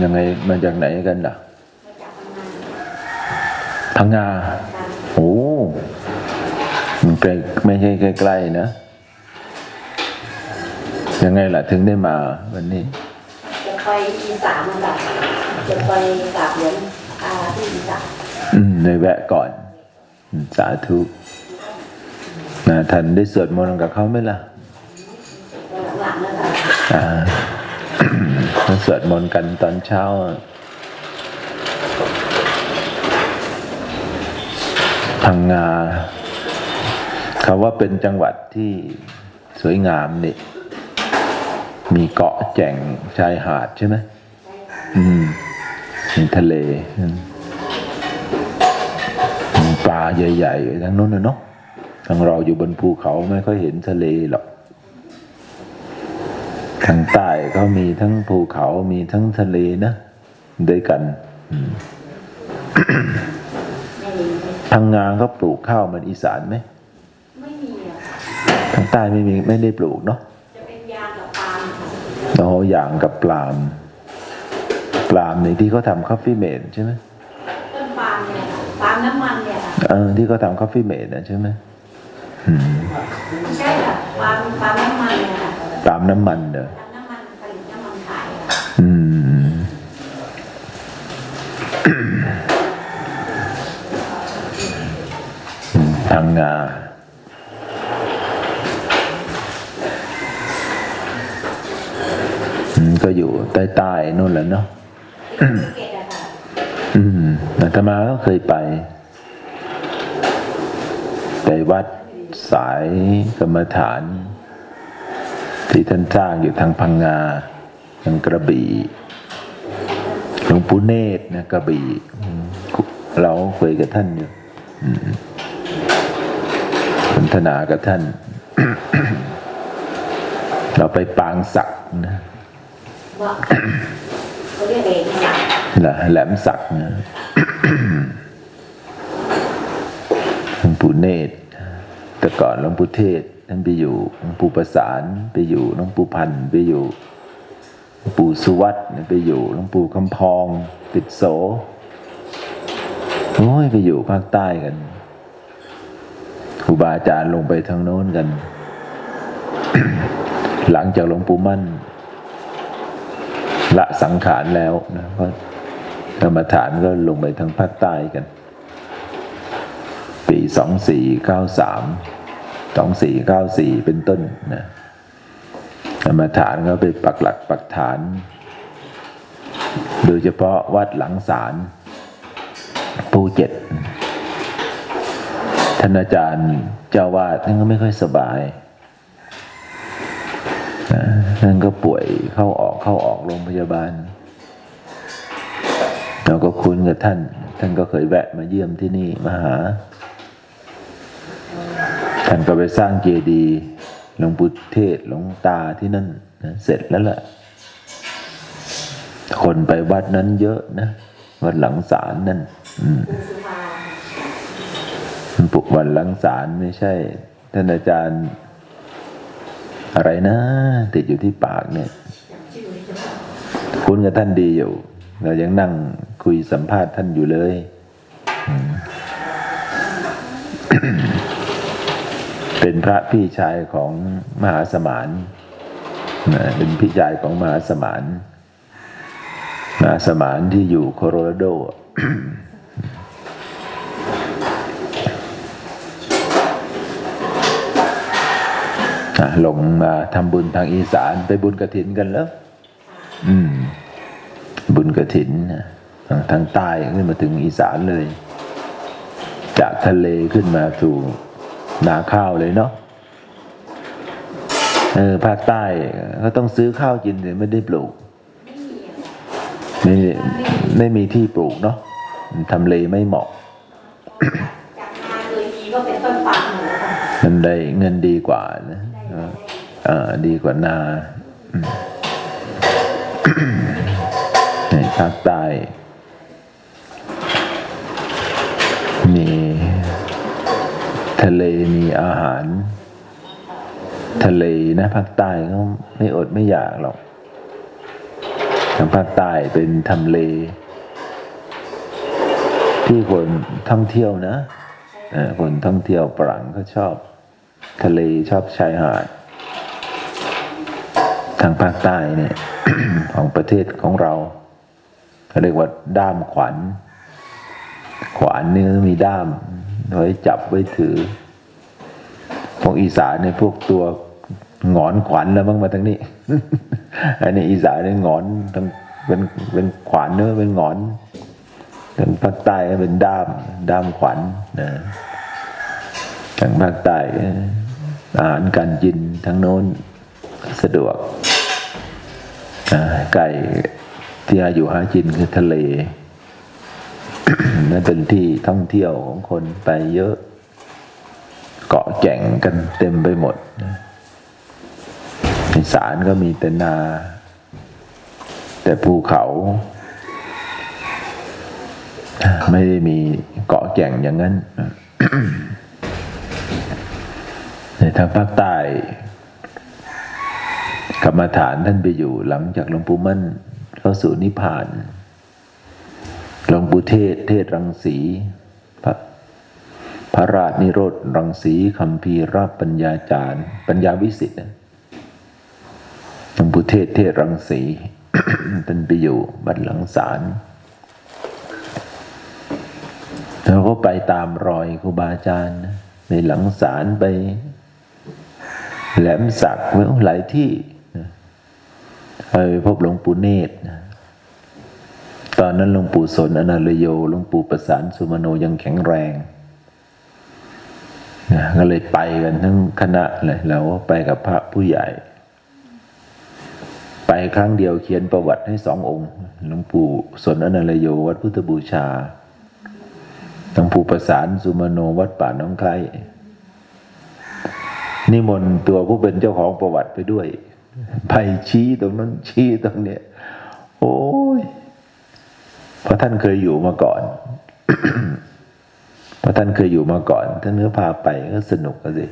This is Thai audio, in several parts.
ติโยมยังไงมาจากไหนกันล่ะมาจากทำงานพังงาการโอ้มันไกลไม่ใช่ใกล้ๆนะ ยังไงล่ะถึงได้มาวันนี้ จะไปอีสานนะคะจะไปกราบหลวงอาที่อีสานอืมในแวะก่อนอืมสาธุนะท่านได้สวดมนต์กับเขาไหมล่ะหลังๆนะคะอ่ามา สวดมนต์กันตอนเช้า พังงาเขาว่าเป็นจังหวัดที่สวยงามนี่ มีเกาะแจ่งชายหาดใช่ไหมอืมมีทะเลมีปลาใหญ่ๆทั้งนู้นนะเนาะทางเราอยู่บนภูเขาไม่ค่อยเห็นทะเลหรอก ทางใต้ก็มีทั้งภูเขามีทั้งทะเลนะด้วยกันอืมไม่มีทางงานก็ปลูกข้าวเหมันอีสานไหมไม่มีอะค่ะทางใต้ไม่มีไม่ได้ปลูกเนาะจะเป็นยางกับปาล์มค่ะโอ้อย่างกับปลาล์มปลาล์มในที่เขาทำคอฟฟี่เมดใช่ไหมต้นปาล์มเนี่ยค่ะปาล์มน้ำมันเนี่ยค่ะเออที่เขาทำคอฟฟี่เมดนะใช่ไหมอืมใช่ค่ะปาล์มปาล์มน้ำมัน เนี่ยค่ะปลาล์มน้ำมันเด้อทำน้ำมันผลิตน้ำมันขายค่ะอืมทางงาอืมก็อยู่ใต้ๆนู่นแหละเนาะที่ภูเก็ตอะค่ะอืมอาตมาก็เคยไป ไปวัดสายกรรมฐาน ที่ท่านสร้างอยู่ทางพังงาทางกระบี่หลวงปู่เนตรนะกระบี่อืมเราเคยกับท่านอยู่อืมสนทนากับท่าน เราไปปางศักดิ์นะว่าเขาเรียกเองสักแหละแหลมศักดิ์นะหลวงปู่เนตรแต่ก่อนหลวงปู่เทศ ท่านไปอยู่หลวงปู่ประสานไปอยู่หลวงปู่พันธ์ไปอยู่หลวงปู่สุวัตไปอยู่หลวงปู่คำพอง ติดโสโอ้ยไปอยู่ภาคใต้กันครูบาอาจารย์ลงไปทางโน้นกัน หลังจากหลวงปู่มั่น ละสังขารแล้วนะเพราะกรรมฐานก็ลงไปทางภาคใต้กัน ปีสองสี่เก้าสาม สองสี่เก้าสี่เป็นต้นนะกรรมฐานก็ไปปักหลักปักฐาน โดยเฉพาะวัดหลังศาลภูเก็ตท่านอาจารย์เจ้าวาดท่านก็ไม่ค่อยสบายท่านก็ป่วยเข้าออกเข้าออกโรงพยาบาล เราก็คุ้นกับท่าน ท่านก็เคยแวะมาเยี่ยมที่นี่มาหา ท่านก็ไปสร้างเจดีย์หลวงปู่เทศหลวงตาที่นั่นนะเสร็จแล้วล่ะ คนไปวัดนั้นเยอะนะ วัดหลังศาลนั่นปลุกวันหลังศาลไม่ใช่ ท่านอาจารย์ อะไรนะ ติดอยู่ที่ปากเนี่ยคุ้นกับท่านดีอยู่ เรายังนั่งคุยสัมภาษณ์ท่านอยู่เลย เป็นพระพี่ชายของมหาสมานนะเป็นพี่ชายของมหาสมานมหาสมานที่อยู่โคโลราโดลงมาทำบุญทางอีสานไปบุญกระถินกันแล้วอืม บุญกระถินนทางทางใต้ขึ้นมาถึงอีสานเลย จากทะเลขึ้นมาสู่ นาข้าวเลยเนาะเออภาคใต้ก็ต้องซื้อข้าวกินเลยไม่ได้ปลูกไม่ไม่มีที่ปลูกเนาะทำเลไม่เหมาะจากนาเลยทีก็เป็นต้นปาล์มหมดแล้วค่ะมันได้เงินดีกว่านะเออเออดีกว่านาอืมในภาคใต้ ทะเลมีอาหาร ทะเลนะภาคใต้ก็ไม่อดไม่อยากหรอกทางภาคใต้เป็นทำเล ที่คนท่องเที่ยวนะคนท่องเที่ยวฝรั่งก็ชอบ ทะเลชอบชายหาด ทางภาคใต้เนี่ย ของประเทศของเราเขาเรียกว่าด้ามขวัญ ขวานนี่มีด้าม ไว้จับไว้ถือพวกอีสานเนี่ยพวกตัวหงอนขวัญแล้วมั้งมาทางนี้ อันนี้อีสานเนี่ยหงอนทั้งเป็นเป็นขวานเนื้อเป็นหงอนทางภาคใต้เป็นด้ามด้ามขวัญนะทางภาคใต้อาหารการกินทั้งโน้นสะดวกไก่ที่อาอยู่หากินคือทะเล นั่นเป็นที่ท่องเที่ยวของคนไปเยอะ เกาะแก่งกันเต็มไปหมดนะอีสานก็มีแต่นา แต่ภูเขา ไม่ได้มีเกาะแก่งอย่างนั้น ในทางภาคใต้กรรมฐานท่านไปอยู่หลังจากหลวงปู่มั่นเข้าสู่นิพพาน หลวงปู่เทศ เทศรังสีพระพระราชนิโรธรังสีคำพีราชปัญญาจารย์ ปัญญาวิสิทธิ์นะหลวงปู่เทศเทศรังสีท่านไปอยู่บัดหลังศาลเราก็ไปตามรอยครูบาอาจารย์ในหลังศาลไป แหลมสักไหลายที่ไปพบหลวงปู่เนตรนะ ตอนนั้นหลวงปู่สนอนาลโยหลวงปู่ประสานสุมโนยังแข็งแรงนะก็เลยไปกันทั้งคณะเลยแล้วไปกับพระผู้ใหญ่ ไปครั้งเดียวเขียนประวัติให้สององค์หลวงปู่สนอนาลโยวัดพุทธบูชาหลวงปู่ประสานสุมโนวัดป่าน้องไคล้นิมนต์ตัวผู้เป็นเจ้าของประวัติไปด้วยไปชี้ตรงนั้นชี้ตรงเนี้ย โอ้ เพราะท่านเคยอยู่มาก่อน เพราะท่านเคยอยู่มาก่อน ท่านก็พาไปก็สนุกก็สิ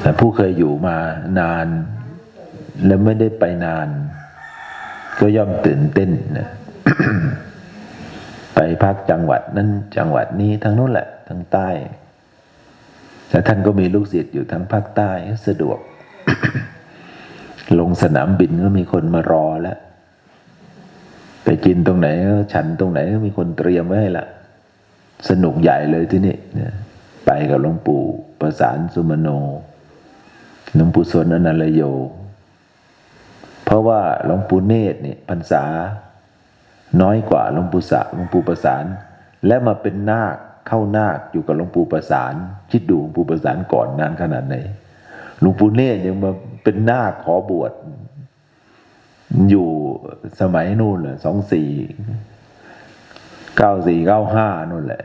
แต่ผู้เคยอยู่มานาน แล้วไม่ได้ไปนาน ก็ย่อมตื่นเต้นนะไปพักจังหวัดนั้นจังหวัดนี้ทั้งนู้นแหละทั้งใต้ แต่ท่านก็มีลูกศิษย์อยู่ทั้งภาคใต้ก็สะดวก ลงสนามบินก็มีคนมารอแล้ว ไปกินตรงไหนก็ฉันตรงไหนก็มีคนเตรียมไว้ให้ละสนุกใหญ่เลยที่นี่ไปกับหลวงปู่ประสานสุมโนหลวงปู่สนอนันลโย เพราะว่าหลวงปู่เนตรเนี่ยพรรษา น้อยกว่าหลวงปู่สะหลวงปู่ประสาน และมาเป็นนาคเข้านาคอยู่กับหลวงปู่ประสาน คิดดูหลวงปู่ประสานก่อนนานขนาดไหนหลวงปู่เนตรยังมาเป็นนาคขอบวช อยู่สมัยนู่นแหละสองสี่เก้าสี่เก้าห้านู่นแหละ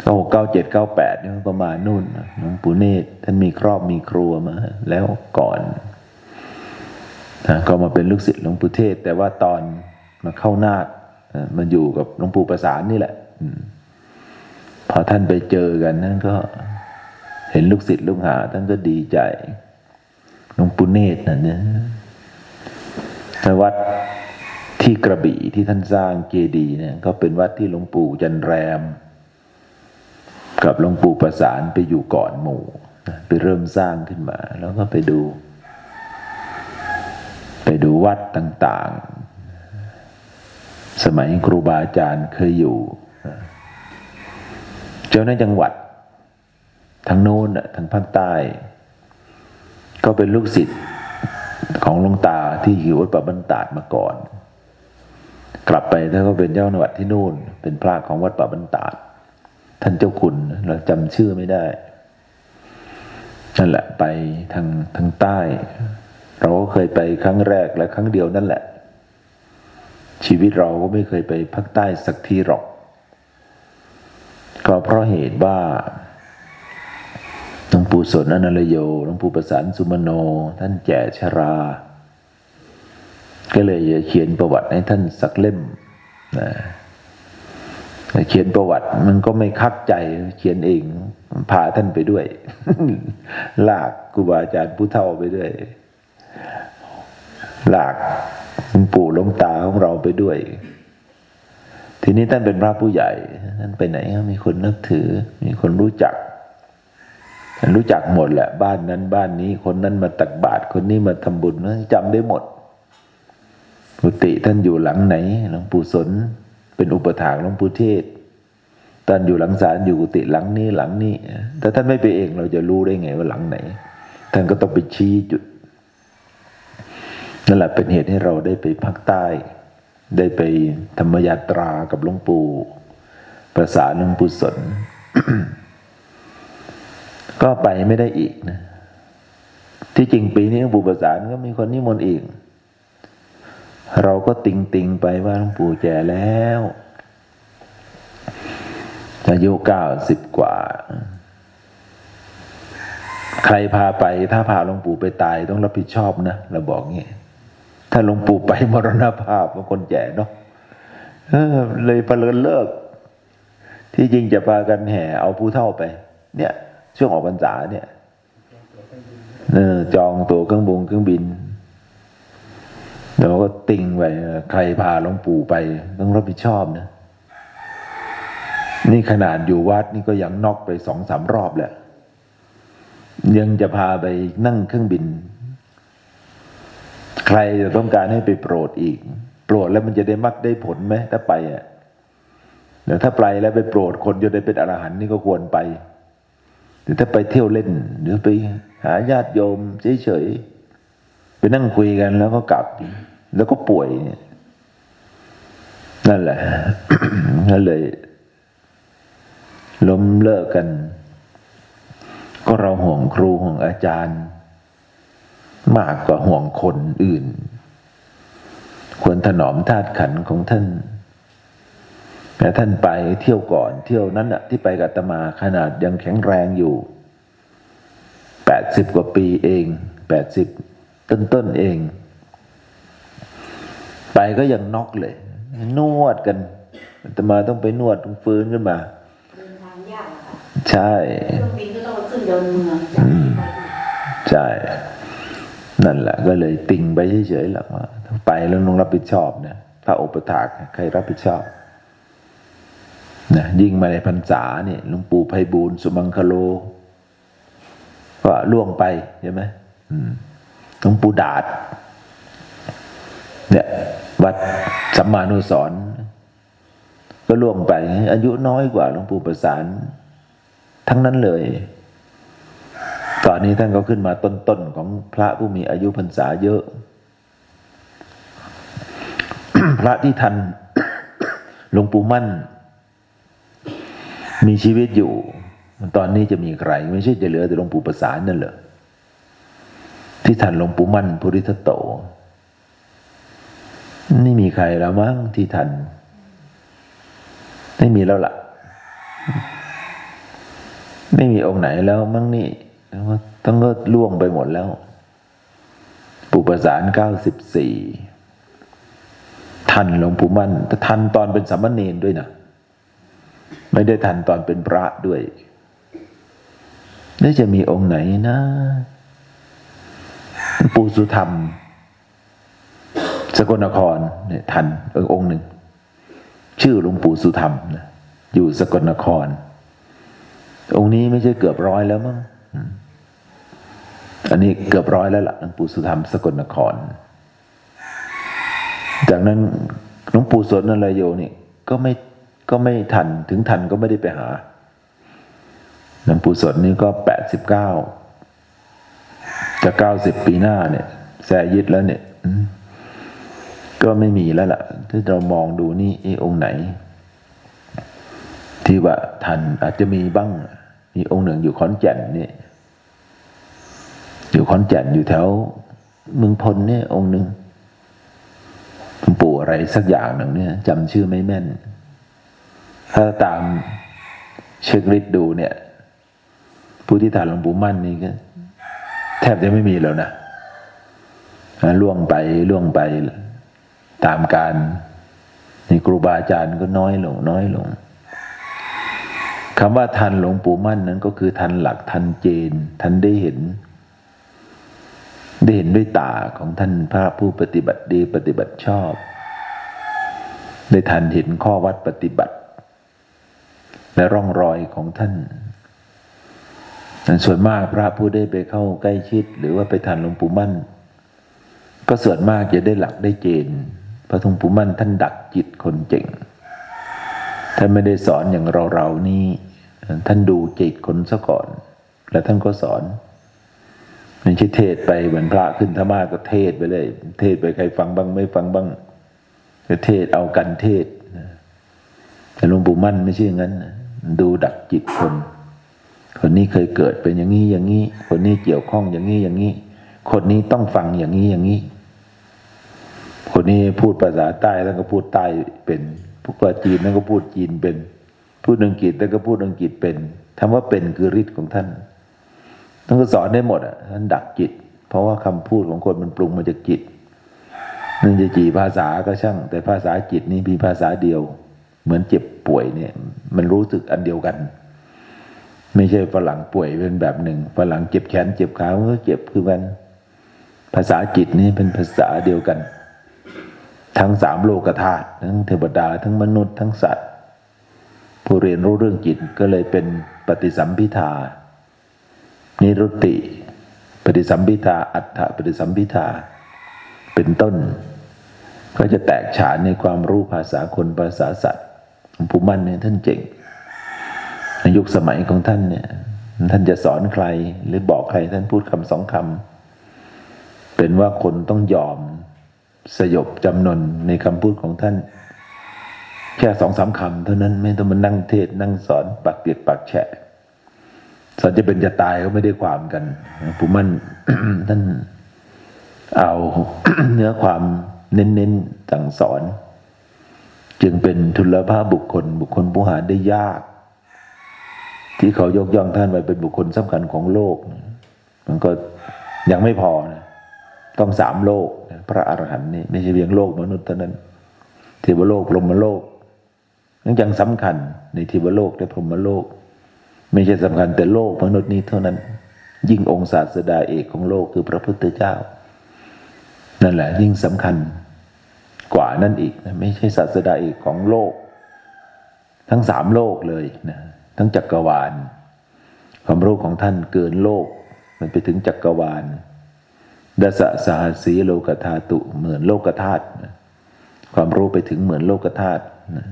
เก้าหกเก้าเจ็ดเก้าแปดเนี่ยประมาณนู่นหลวงปู่เนตรท่านมีครอบมีครัวมา แล้วก่อนก็มาเป็นลูกศิษย์หลวงปู่เทศ แต่ว่าตอนมาเข้านาคเอ่อยู่กับหลวงปู่ประสานนี่แหละอพอท่านไปเจอกันนั่นก็เห็นลูกศิษย์ลูกหาท่านก็ดีใจหลวงปู่เนตรนั่นเนี่ย วัดที่กระบี่ที่ท่านสร้างเจดีย์เนี่ยก็เป็นวัดที่หลวงปู่จันแรม กับหลวงปู่ประสานไปอยู่ก่อนหมู่ไปเริ่มสร้างขึ้นมา แล้วก็ไปดู ไปดูวัดต่าง ๆ สมัยครูบาอาจารย์เคยอยู่ เจ้าในจังหวัดทางโน้นทางภาคใต้ ก็เป็นลูกศิษย์ ของหลวงตาที่อยู่วัดป่าบรรดาดมาก่อน กลับไปท่านก็เป็นเจ้าหน้าวัดที่นู่น เป็นพระของวัดป่าบรรดาดท่านเจ้าคุณเราจำชื่อไม่ได้นั่นแหละไปทางทางใต้ เราก็เคยไปครั้งแรกและครั้งเดียวนั่นแหละ ชีวิตเราก็ไม่เคยไปภาคใต้สักทีหรอก ก็เพราะเหตุว่า ปู่สนอนันลโยหลวงปู่ประสานสุมโน ท่านแก่ชรา ก็เลยจะเขียนประวัติให้ท่านสักเล่มนะเขียนประวัติมันก็ไม่คักใจเขียนเองพาท่านไปด้วย ลากครูบาอาจารย์ผู้เฒ่าไปด้วยหลากปู่ลงตาของเราไปด้วย ทีนี้ท่านเป็นพระผู้ใหญ่ท่านไปไหนก็มีคนนับถือ มีคนรู้จัก รู้จักหมดแหละ บ้านนั้นบ้านนี้ คนนั้นมาตักบาตรคนนี้มาทำบุญจำได้หมดกุฏิท่านอยู่หลังไหนหลวงปู่สน เป็นอุปถากหลวงปู่เทศท่านอยู่หลังศาลอยู่กุฏิหลังนี้หลังนี้ถ้าท่านไม่ไปเองเราจะรู้ได้ไงว่าหลังไหน ท่านก็ต้องไปชี้จุดนั่นแหละเป็นเหตุให้เราได้ไปภาคใต้ ได้ไปธรรมยาตรากับหลวงปู่ประสานหลวงปู่สน ก็ไปไม่ได้อีกนะ ที่จริงปีนี้หลวงปู่ประสานก็มีคนนิมนต์อีก เราก็ติงติงไปว่าหลวงปู่แก่แล้วอายุเก้าสิบกว่า ใครพาไปถ้าพาหลวงปู่ไปตายต้องรับผิดชอบนะเราบอกงี้ถ้าหลวงปู่ไปมรณภาพบางคนแก่เนาะเออเลยปลินเลิก ที่จริงจะพากันแห่เอาผู้เท่าไป เนี่ย ช่วงออกพรรษาเนี่ยเออจองตั๋วเครื่องบงเครื่องบินเราก็ติงไว้ใครพาหลวงปู่ไปต้องรับผิดชอบนะ นี่ขนาดอยู่วัดนี่ก็ยังนอกไปสองสามรอบแหละ ยังจะพาไปนั่งเครื่องบิน ใครจะต้องการให้ไปโปรดอีก โปรดแล้วมันจะได้มักได้ผลไหมถ้าไปอะเดี๋ยวถ้าไปแล้วไปโปรดคนจนได้เป็นอรหันต์นี่ก็ควรไป แต่ถ้าไปเที่ยวเล่น หรือไปหาญาติโยมเฉยๆไปนั่งคุยกันแล้วก็กลับ แล้วก็ป่วยเนี่ยนั่นแหละนั่นเลย ล้มเลิกกัน ก็เราห่วงครูห่วงอาจารย์ มากกว่าห่วงคนอื่น ควรถนอมธาตุขันของท่าน แต่ท่านไปเที่ยวก่อน เที่ยวนั้นอะที่ไปกับอาตมาขนาดยังแข็งแรงอยู่แปดสิบกว่าปีเองแปดสิบต้นๆเอง ไปก็ยังน็อกเลย นวดกันอาตมาต้องไปนวดต้องฟื้นขึ้นมาเดินทางยากอะค่ะใช่เครื่องบินก็ต้องขึ้นเดินเมืองจากนี้ไปใช่ นั่นแหละ ก็เลยติงไปเฉยๆแหละว่าถ้าไปแล้วต้องรับผิดชอบเนี่ยถ้าอุปถากใครรับผิดชอบ นะยิ่งมาในพรรษาเนี่ยหลวงปู่ไพบูลย์สุมังคโล ก็ล่วงไปใช่ไหมหลวงปู่ดาดเนี่ย วัดสัมมานุสรก็ล่วงไป อายุน้อยกว่าหลวงปู่ประสาน ทั้งนั้นเลย ตอนนี้ท่านก็ขึ้นมาต้นๆของพระผู้มีอายุพรรษาเยอะ พระที่ทันหลวงปู่มั่น มีชีวิตอยู่ ตอนนี้จะมีใคร ไม่ใช่จะเหลือแต่หลวงปู่ประสานนั่นเหรอที่ทันหลวงปู่มั่นภูริทัตโตนี่มีใครแล้วมั้งที่ทัน ไม่มีแล้วล่ะ ไม่มีองค์ไหนแล้วมั้งนี่ต้องก็ล่วงไปหมดแล้วปู่ประสานเก้าสิบสี่ทันหลวงปู่มั่นแต่ทันตอนเป็นสามเณรด้วยนะ ไม่ได้ทันตอนเป็นพระด้วยนี่จะมีองค์ไหนนะ ปู่สุธรรม สกลนครเนี่ยทันเออองค์หนึ่ง ชื่อหลวงปู่สุธรรมนะอยู่สกลนคร องค์นี้ไม่ใช่เกือบร้อยแล้วมั้งอันนี้เกือบร้อยแล้วล่ะหลวงปู่สุธรรมสกลนคร จากนั้นหลวงปู่สนนรายโยนี่ก็ไม่ ก็ไม่ทันถึงทันก็ไม่ได้ไปหาหลวงปู่สนนี่ก็แปดสิบเก้าจะเก้าสิบปีหน้าเนี่ยแสยิดแล้วเนี่ยก็ไม่มีแล้วล่ะ ที่เรามองดูนี่เอองค์ไหน ที่ว่าทันอาจจะมีบ้าง มีองค์หนึ่งอยู่ขอนแก่นนี่อยู่ขอนแก่นอยู่แถวเมืองพลเนี่ยองค์หนึ่งหลวงปู่อะไรสักอย่างหนึ่งเนี่ยจำชื่อไม่แม่น ถ้าตามเช็คลิสต์ดูเนี่ย ผู้ที่ถ่านหลวงปู่มั่นนี่ก็ แทบจะไม่มีแล้วนะล่วงไปล่วงไป ตามการนี่ครูบาอาจารย์ก็น้อยลง น้อยลงคำว่าทันหลวงปู่มั่นนั้นก็คือทันหลักทันเจน ทันได้เห็น ได้เห็นด้วยตาของท่านพระผู้ปฏิบัติดีปฏิบัติชอบ ได้ทันเห็นข้อวัดปฏิบัติ และร่องรอยของท่าน ส่วนมากพระผู้ได้ไปเข้าใกล้ชิด หรือว่าไปทานหลวงปู่มั่น ก็ส่วนมากจะได้หลักได้เจนพระหลวงปู่มั่นท่านดักจิตคนเจ๋งท่านไม่ได้สอนอย่างเราเรานี่ท่านดูจิตคนซะก่อน แล้วท่านก็สอนม่ใช่เทศไปเหมือนพระขึ้นธรรมาก็เทศไปเลย เทศไปใครฟังบ้างไม่ฟังบ้างก็เทศเอากันเทศแต่หลวงปู่มั่นไม่ใช่งั้นนะ ดูดักจิตคน คนนี้เคยเกิดเป็นอย่างนี้อย่างนี้ คนนี้เกี่ยวข้องอย่างนี้อย่างนี้ คนนี้ต้องฟังอย่างนี้อย่างนี้ คนนี้พูดภาษาใต้แล้วก็พูดใต้เป็นพูดภาษาจีนแล้วก็พูดจีนเป็น พูดอังกฤษแล้วก็พูดอังกฤษเป็นคำว่าเป็นคือฤทธิ์ของท่านท่านก็สอนได้หมดอะท่านดักจิต เพราะว่าคำพูดของคนมันปรุงมาจากจิตนั่นจะจีภาษาก็ช่าง แต่ภาษาจิตนี่มีภาษาเดียว เหมือนเจ็บป่วยเนี่ย มันรู้สึกอันเดียวกัน ไม่ใช่ฝรั่งป่วยเป็นแบบหนึ่งฝรั่งเจ็บแขนเจ็บขามันก็เจ็บคือกัน ภาษาจิตนี่เป็นภาษาเดียวกัน ทั้งสามโลกธาตุทั้งเทวดาทั้งมนุษย์ทั้งสัตว์ ผู้เรียนรู้เรื่องจิตก็เลยเป็นปฏิสัมพิทานิรุตติ ปฏิสัมพิทาอัฏฐปฏิสัมพิทาเป็นต้น ก็จะแตกฉานในความรู้ภาษาคนภาษาสัตว์หลว งปู่มั่นเนี่ยท่านเจ๋งในยุคสมัยของท่านเนี่ย ท่านจะสอนใคร หรือบอกใครท่านพูดคำสองคำเป็นว่าคนต้องยอมสยบจำนนในคำพูดของท่าน แค่สองสามคำเท่านั้นไม่ต้องมานั่งเทศน์นั่งสอนปักเปียกปักแฉะสอนจะเป็นจะตายก็ไม่ได้ความกันผู้มั่นท่านเอาเนื้อความเน้นๆสั่งสอน จึงเป็นทุลภาพบุคคล บุคคลผู้หาได้ยาก ที่เขายกย่องท่านไว้เป็นบุคคลสำคัญของโลก มันก็ยังไม่พอนะต้องสามโลกนะพระอรหันต์นี่ไม่ใช่เพียงโลกมนุษย์เท่านั้นเทวโลกพรหมโลกนั่นยังสำคัญในเทวโลกและพรหมโลก ไม่ใช่สำคัญแต่โลกมนุษย์นี้เท่านั้น ยิ่งองค์ศาสดาเอกของโลกคือพระพุทธเจ้า นั่นแหละยิ่งสำคัญ กว่านั่นอีกนะไม่ใช่ศาสดาเอกของโลก ทั้งสามโลกเลยนะทั้งจักรวาล ความรู้ของท่านเกินโลก มันไปถึงจักรวาลดสะสหสสีโลกธาตุเหมือนโลกธาตุนะความรู้ไปถึงเหมือนโลกธาตุนะ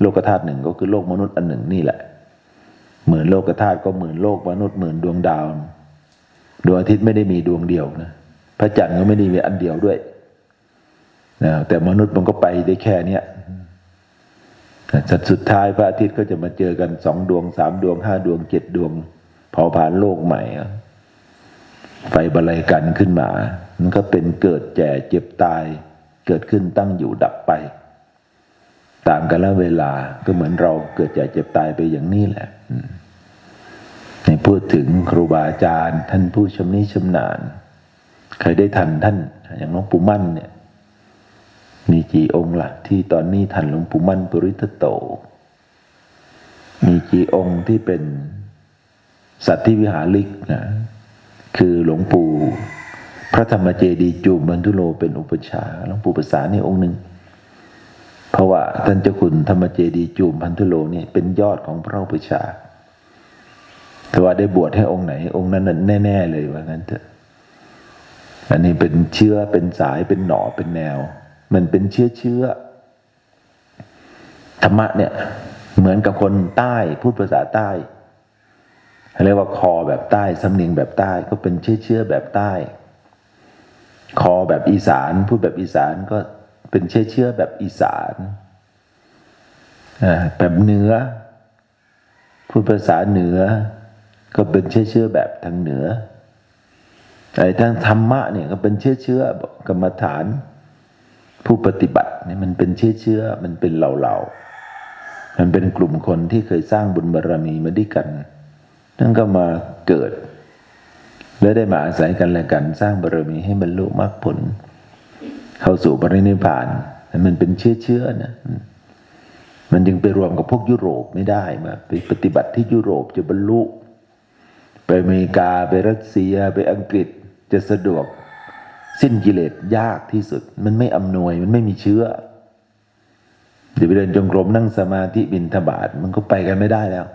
โลกธาตุหนึ่งก็คือโลกมนุษย์อันหนึ่งนี่แหละ เหมือนโลกธาตุก็เหมือนโลกมนุษย์เหมือนดวงดาว ดวงอาทิตย์ไม่ได้มีดวงเดียวนะ พระจันทร์ก็ไม่ได้มีอันเดียวด้วย นะแต่มนุษย์มันก็ไปได้แค่เนี้ยสัตสุดท้ายพระอาทิตย์ก็จะมาเจอกันสองดวงสามดวงห้าดวงเจ็ดดวงเผาผ่านโลกใหม่ไฟบรรลัยกันขึ้นมา มันก็เป็นเกิดแก่เจ็บตาย เกิดขึ้นตั้งอยู่ดับไป ตามกันแล้วเวลาก็เหมือนเราเกิดแก่เจ็บตายไปอย่างนี้แหละในพูดถึงครูบาอาจารย์ ท่านผู้ชำนิชำนาญเคยได้ทันท่านอย่างหลวงปู่มั่นเนี่ย มีกี่องค์ละ่ะที่ตอนนี้ทันหลวงปู่มั่นปริทโต มีกี่องค์ที่เป็นสัตว์ที่วิหาริกนะคือหลวงปู่พระธรรมเจดีย์จูมบรรทุโลเป็นอุปชาหลวงปู่ภาษานี่องค์หนึ่งเพราะว่าท่านเจ้าคุณธรรมเจดีย์จูมพันธุโลนี่เป็นยอดของพระอุปชา แต่ว่าได้บวชให้องค์ไหน องค์นั้นแน่ ๆ เลยว่างั้นเถอะ อันนี้เป็นเชื้อเป็นสายเป็นหน่อเป็นแนว มันเป็นเชื้อเชื้อธรรมะเนี่ยเหมือนกับคนใต้พูดภาษาใต้เรียกว่าคอแบบใต้สำเนียงแบบใต้ก็เป็นเชื้อเชื้อแบบใต้ คอแบบอีสานพูดแบบอีสานก็เป็นเชื้อเชื้อแบบอีสานแบบเหนือพูดภาษาเหนือ ก็เป็นเชื้อเชื้อแบบทางเหนือไอ้ทางธรรมะเนี่ยก็เป็นเชื้อเชื้อกรรมฐาน ผู้ปฏิบัติเนี่ยมันเป็นเชื้อเชื้อมันเป็นเหล่าเหล่าๆมันเป็นกลุ่มคนที่เคยสร้างบุญบารรมีมาด้วยกันนั่นก็มาเกิด และได้มาอาศัยกันและกันสร้างบารรมีให้บรรลุมรรคผล เข้าสู่ปรินิพพานมันเป็นเชื้อเชื้อนะมันจึงไปรวมกับพวกยุโรปไม่ได้มาไปปฏิบัติที่ยุโรปจะบรรลุ ไปอเมริกาไปรัสเซียไปอังกฤษจะสะดวก สิ้นกิเลสยากที่สุด มันไม่อำนวยมันไม่มีเชื้อเดี๋ยวไปเดินจงกรมนั่งสมาธิบินทบาทมันก็ไปกันไม่ได้แล้ว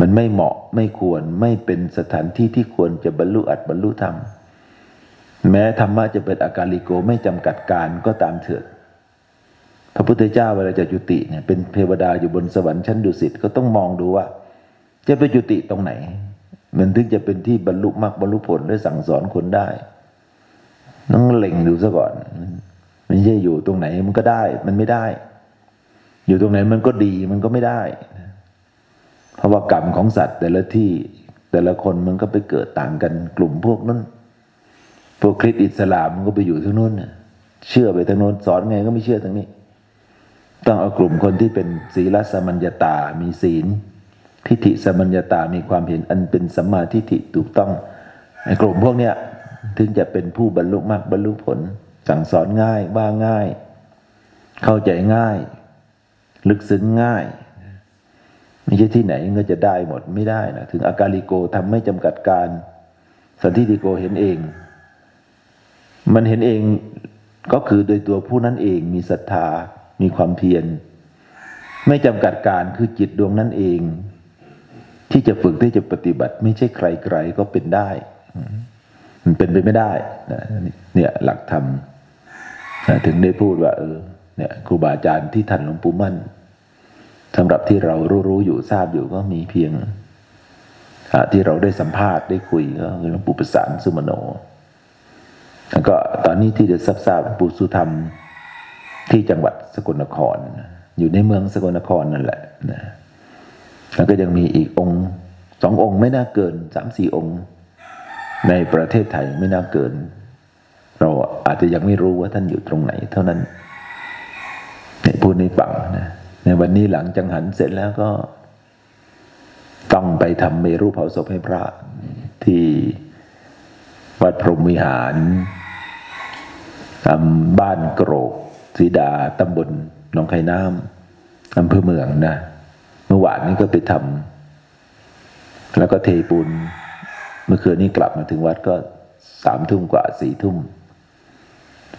มันไม่เหมาะไม่ควรไม่เป็นสถานที่ที่ควรจะบรรลุอัดบรรลุธรรม แม้ธรรมะจะเป็นอาการลิโกไม่จำกัดการก็ตามเถิดพระพุทธเจ้าเวลาจะจุติเนี่ยเป็นเทวดาอยู่บนสวรรค์ชั้นดุสิตก็ต้องมองดูว่า จะไปจุติตรงไหน มันถึงจะเป็นที่บรรลุมรรคบรรลุผลได้สั่งสอนคนได้ ต้องเล็งดูซะก่อนไม่ใช่อยู่ตรงไหนมันก็ได้ มันไม่ได้ อยู่ตรงไหนมันก็ดีมันก็ไม่ได้เพราะว่ากรรมของสัตว์ แต่ละที่แต่ละคนมันก็ไปเกิดต่างกันกลุ่มพวกนั้นพวกคริสต์อิสลามมันก็ไปอยู่ทางนู้นน่ะเชื่อไปทางโน้นสอนไงก็ไม่เชื่อทางนี้ ต้องเอากลุ่มคนที่เป็นศีลสมัญญาตา มีศีล ทิฏฐิสมัญญาตา มีความเห็นอันเป็นสัมมาทิฏฐิถูกต้องไอ้กลุ่มพวกเนี้ย ถึงจะเป็นผู้บรรลุมรรคบรรลุผล สั่งสอนง่ายว่าง่าย เข้าใจง่าย ลึกซึ้งง่ายไม่ใช่ที่ไหนก็จะได้หมดไม่ได้นะถึงอาการลิโกทำไม่จำกัดการ สันทิติโกเห็นเอง มันเห็นเองก็คือโดยตัวผู้นั้นเองมีศรัทธามีความเพียรไม่จำกัดการคือจิตดวงนั้นเอง ที่จะฝึกที่จะปฏิบัติ ไม่ใช่ใครๆก็เป็นได้ มันเป็นไปไม่ได้นะเนี่ยหลักธรรมนะถึงได้พูดว่าเออเนี่ยครูบาอาจารย์ที่ท่านหลวงปู่มั่นสำหรับที่เรารู้ๆอยู่ทราบอยู่ก็มีเพียงที่เราได้สัมภาษณ์ได้คุยก็คือหลวงปู่ประสานสุมโนแล้วก็ตอนนี้ที่ได้ทราบทราบปู่สุธรรมที่จังหวัดสกลนคร อยู่ในเมืองสกลนครนั่นแหละนะแล้วก็ยังมีอีกองค์สององค์ไม่น่าเกินสามสี่องค์ ในประเทศไทยไม่น่าเกิน เราอาจจะยังไม่รู้ว่าท่านอยู่ตรงไหน เท่านั้นในพูดในฝังนะในวันนี้หลังจังหันเสร็จแล้วก็ ต้องไปทำเมรุเผาศพให้พระที่วัดพรหมวิหารอำบ้านโกรกสีดาตำบลหนองไข่น้ำอำเภอเมืองนะ เมื่อวานนี้ก็ไปทำแล้วก็เทปูน เมื่อคืนนี้กลับมาถึงวัดก็สามทุ่มกว่าสี่ทุ่ม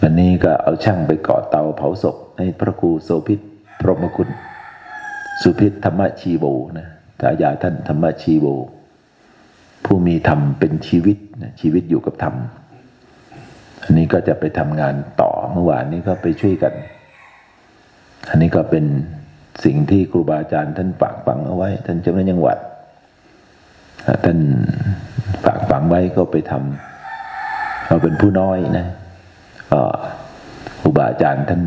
วันนี้ก็เอาช่างไปก่อเตาเผาศพให้พระครูโสพิษพรหมคุณ สุพิษธรรมชีโบนะทายาท่านธรรมชีโบ ผู้มีธรรมเป็นชีวิตนะชีวิตอยู่กับธรรม อันนี้ก็จะไปทำงานต่อเมื่อวานนี้ก็ไปช่วยกัน อันนี้ก็เป็นสิ่งที่ครูบาอาจารย์ท่านฝากฝังเอาไว้ ท่านเจ้าหน้าที่จังหวัดท่าน ฝากฝังไว้ก็ไปทำเราเป็นผู้น้อยนะก็ครูบาอาจารย์ท่าน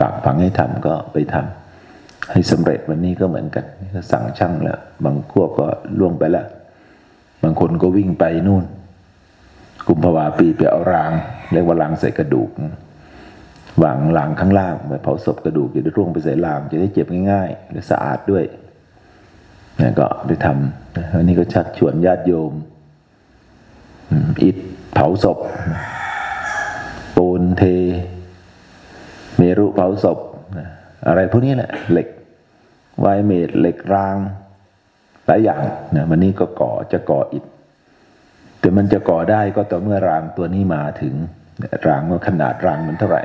ฝากฝังให้ทำก็ไปทำให้สำเร็จวันนี้ก็เหมือนกันก็สั่งช่างแล้ว บางพวก็ล่วงไปแล้ว บางคนก็วิ่งไปนู่น กุมภาวาปีไปเอาราง เรียกว่ารางใส่กระดูกวางรางข้างล่างไปเผาศพกระดูกจะได้ร่วงไปใส่รางจะได้เจ็บง่ายๆและสะอาดด้วยนี่ก็ไปทำอันนี้ก็ชักชวนญาติโยม อิฐเผาศพ ปูนเท เมรุเผาศพ อะไรพวกนี้แหละ เหล็ก ไวเมดเหล็กราง หลายอย่างนะวันนี้ก็ก่อจะก่ออิฐ แต่มันจะก่อได้ก็ต่อเมื่อรางตัวนี้มาถึง รางว่าขนาดรางมันเท่าไหร่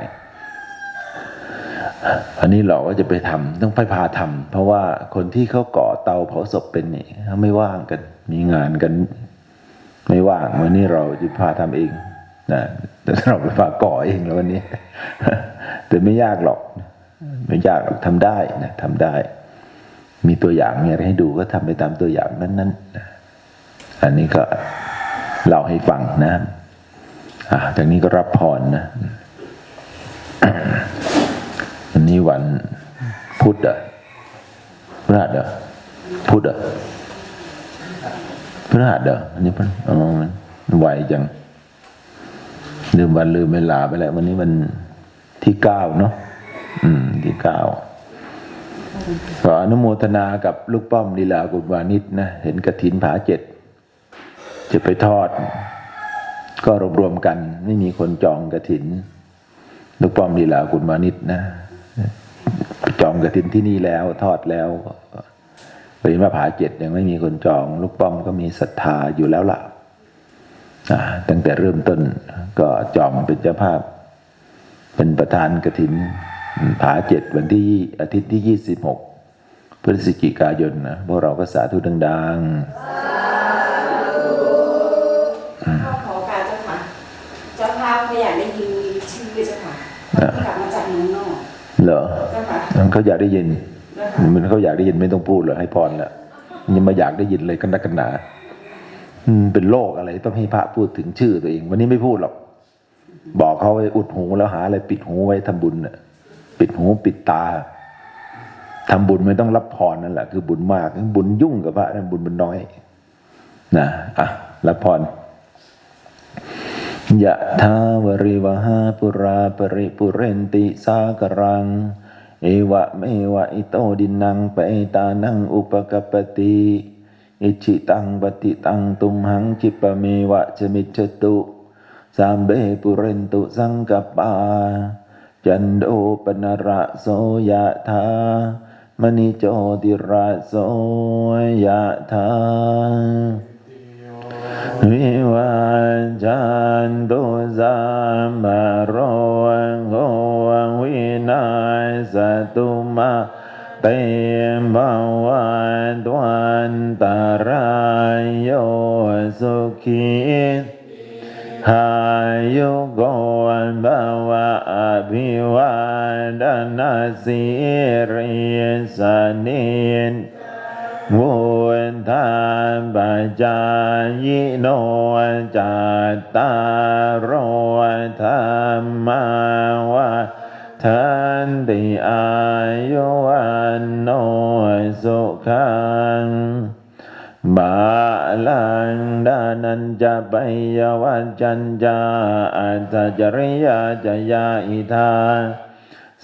อันนี้เราก็จะไปทำต้องไปพาทำเพราะว่าคนที่เขาก่อเตาเผาศพเป็นนี่เขาไม่ว่างกัน มีงานกัน ไม่ว่างวันนี้เราจะพาทำเองนะแต่เราไปพาก่อเองแล้ววันนี้ แต่ไม่ยากหรอก ไม่ยากหรอกทำได้นะทำได้ มีตัวอย่างมีอะไรให้ดูก็ทำไปตามตัวอย่างนั้นๆอันนี้ก็เล่าให้ฟังนะอ่าจากนี้ก็รับพรนะวันนี้วันพุธอะพฤหัสเหรอพุธอะ พฤหัสเหรออันนี้พฤอ๋อมันไวจังลืมวันลืมเวลาไปแล้ววันนี้มันที่เก้าเนาะอืม ที่เก้าขออนุโมทนากับลูกป้อมลีลากุลวานิชนะเห็นกระถินผาเจ็ดจะไปทอด ก็รวมรวมกัน ไม่มีคนจองกระถิน ลูกป้อมลีลากุลวานิชนะจองกระถินที่นี่แล้ว ทอดแล้ว ไปมาผาเจ็ดยังไม่มีคนจอง ลูกป้อมก็มีศรัทธาอยู่แล้วล่ะอ่าตั้งแต่เริ่มต้นก็จอมเป็นเจ้าภาพ เป็นประธานกระถินผาเจ็ดวันที่อาทิตย์ที่ยี่สิบหกพฤศจิกายนนะพวกเราก็สาธุดังข้าขอการเจ้าค่ะเจ้าภาพเขาอยากได้ยินชื่อเจ้าค่ะเขากลับมาจากเมืองนอกๆเหรอเจ้าค่ะเขาอยากได้ยินเจ้าค่ะ มันเขาอยากได้ยินไม่ต้องพูดหรอกให้พรละยังมาอยากได้ยินเลยกันนักกันหนาเป็นโรคอะไรต้องให้พระพูดถึงชื่อตัวเอง วันนี้ไม่พูดหรอก บอกเขาไว้อุดหูแล้วหาอะไรปิดหูไว้ทำบุญน่ะ ปิดหูปิดตาทำบุญไม่ต้องรับพรนั่นแหละคือบุญมากบุญยุ่งกับพระนั่นบุญมันน้อย นะอะรับพรยะทาวริวหาปุราปริปุเรนติสากรัง เอวะเมวะอิโตดินังเปตานังอุปกปปติอิชิตังปฏิตังตุมหังจิปะเมวะจมิจตุสามเบปุเรนตุสังกปาจันโดปนระโสยะธามณิโจติระโสยะธา วิวันจันตุสัมมโรโกวินาสตุมาเตมวันตวันตารายโยสุขีหายุโกภวะอภิวันนาสิริสนินวุน ทานปัจจายโนจัตตารโอธรรมาวะทันติอายุวันโนสุขังบาลังดานันจะไปยวัจจันจาอัตจริยาจยาอิทา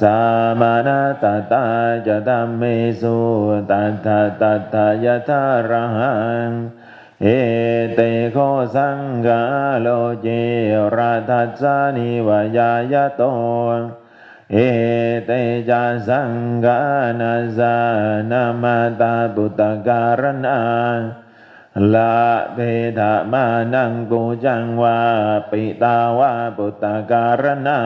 สามานาตตาจะตัมเมสุตัตถตัตถยทาระหังเอเตโคสังกาโลเจราทัสานิวายายโต เอเตจะสังกานาสานามาตาปุตการณาละเพทะมานังกูจังวาปิตาวาปุตการณา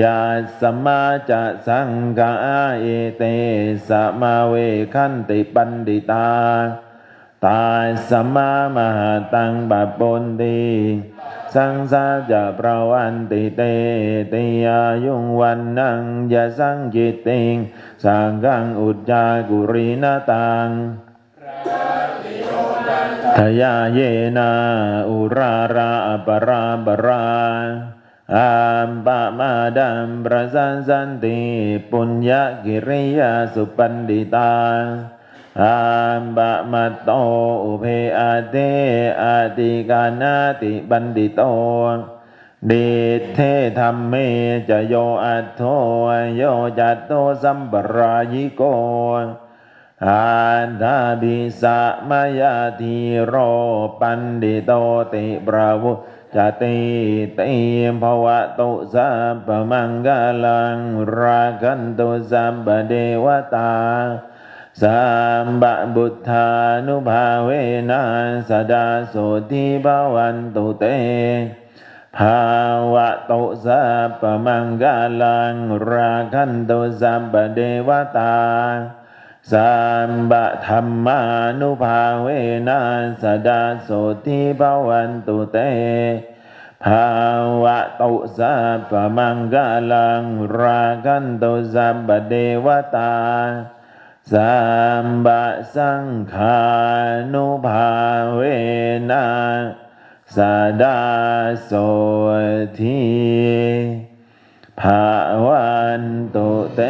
ยาสมมาจะสังกาเอเตสมาเวคันติปันดิตา ตาสมมามหาตังบัปปนติสังสาจะประวันติเตติยายุงวันนังยาสังจิตติงสังกังอุจจากุรินาตังทยาเยนาอุราราปราปรา อัมปะมาดัมประสันสันติปุญญกิริยาสุปันดิตาอัมปะมาโตอุเพอาเตอาติกานาติบันดิโตเดชเทธรรมเมจะโยอัตโทโยจัตโตสัมปรายิโกอันทาบิสะมายาทีโรปันดิโตติปราวุ จติติภวะตุสัพพมังกาลังราคันตุสัมปเดวตาสัมบะบุทธานุภาเวนะสดาโสทิภวันตุเตภาวะโตสัพพมังกาลังราคันตุสัมปเดวตา สัมบะธรรมานุภาเวนะสดาโสทิภวันตุเตภาวะโตสัพพมังกาลังราคันตุสัมปเดวตาสัมบะสังขานุภาเวนะสดาโสทิภาวันตุเต